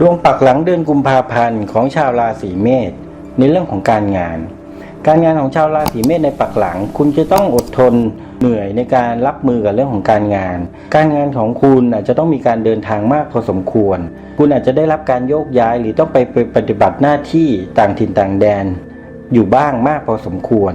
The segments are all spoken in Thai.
ดวงปักหลังเดือนกุมภาพันธ์ของชาวราศีเมษในเรื่องของการงาน การงานของชาวราศีเมษในปักหลัง คุณจะต้องอดทนเหนื่อยในการรับมือกับเรื่องของการงาน การงานของคุณอาจจะต้องมีการเดินทางมากพอสมควร คุณอาจจะได้รับการโยกย้ายหรือต้องไปปฏิบัติหน้าที่ต่างถิ่นต่างแดน อยู่บ้างมากพอสมควร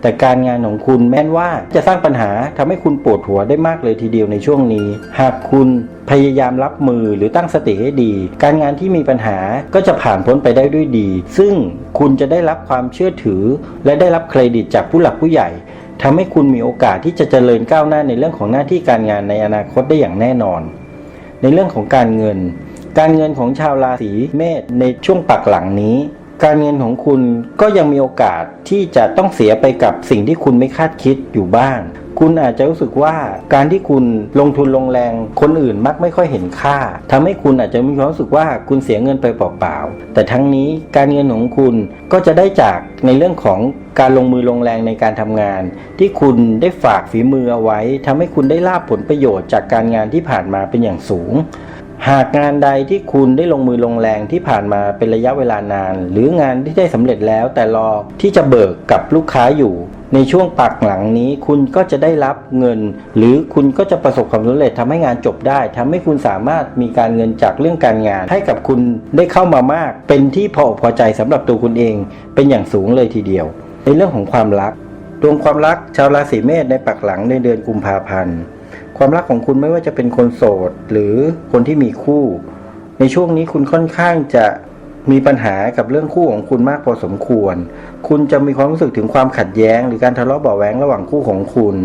แต่การงานของคุณแม้นว่าจะสร้างปัญหาทำให้คุณปวดหัวได้มากเลยทีเดียวในช่วงนี้ หากคุณพยายามรับมือหรือตั้งสติให้ดี การงานที่มีปัญหาก็จะผ่านพ้นไปได้ด้วยดี ซึ่งคุณจะได้รับความเชื่อถือ และได้รับเครดิตจากผู้หลักผู้ใหญ่ทำให้คุณมีโอกาสที่จะเจริญก้าวหน้าในเรื่องของหน้าที่การงานในอนาคตได้อย่างแน่นอน ในเรื่องของการเงิน การเงินของชาวราศีเมษในช่วงปักหลังนี้ การเงินของคุณก็ยังมีโอกาสที่จะต้องเสียไปกับสิ่งที่คุณไม่คาดคิดอยู่บ้าง คุณอาจจะรู้สึกว่าการที่คุณลงทุนลงแรงคนอื่นมักไม่ค่อยเห็นค่าทำให้คุณอาจจะมีความรู้สึกว่าคุณเสียเงินไปเปล่าๆ แต่ทั้งนี้การเงินของคุณก็จะได้จากในเรื่องของการลงมือลงแรงในการทำงาน ที่คุณได้ฝากฝีมือเอาไว้ทำให้คุณได้ลาบผลประโยชน์จากการงานที่ผ่านมาเป็นอย่างสูง หากงานใดที่คุณได้ลงมือลงแรงที่ผ่านมาเป็นระยะเวลานาน หรืองานที่ได้สำเร็จแล้วแต่รอที่จะเบิกกับลูกค้าอยู่ ในช่วงปักหลังนี้คุณก็จะได้รับเงิน หรือคุณก็จะประสบความสำเร็จทำให้งานจบได้ทำให้คุณสามารถมีการเงินจากเรื่องการงาน ให้กับคุณได้เข้ามามาก เป็นที่พอพอใจสำหรับตัวคุณเอง เป็นอย่างสูงเลยทีเดียว ในเรื่องของความรัก ดวงความรักชาวราศีเมษในปักหลังในเดือนกุมภาพันธ์ ความรักของคุณไม่ว่าจะเป็นคนโสดหรือคนที่มีคู่ ในช่วงนี้คุณค่อนข้างจะมีปัญหากับเรื่องคู่ของคุณมากพอสมควร คุณจะมีความรู้สึกถึงความขัดแย้ง หรือการทะเลาะเบาะแวงระหว่างคู่ของคุณ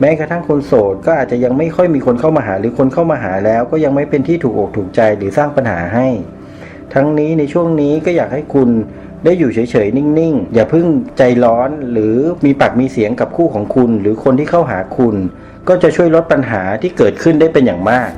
แม้กระทั่งคนโสดก็อาจจะยังไม่ค่อยมีคนเข้ามาหา หรือคนเข้ามาหาแล้ว ก็ยังไม่เป็นที่ถูกอกถูกใจหรือสร้างปัญหาให้ ทั้งนี้ในช่วงนี้ก็อยากให้คุณ ได้อยู่เฉยๆ นิ่งๆ อย่าเพิ่งใจร้อนหรือมีปากมีเสียงกับคู่ของคุณ หรือคนที่เข้าหาคุณ ก็จะช่วยลดปัญหาที่เกิดขึ้นได้เป็นอย่างมาก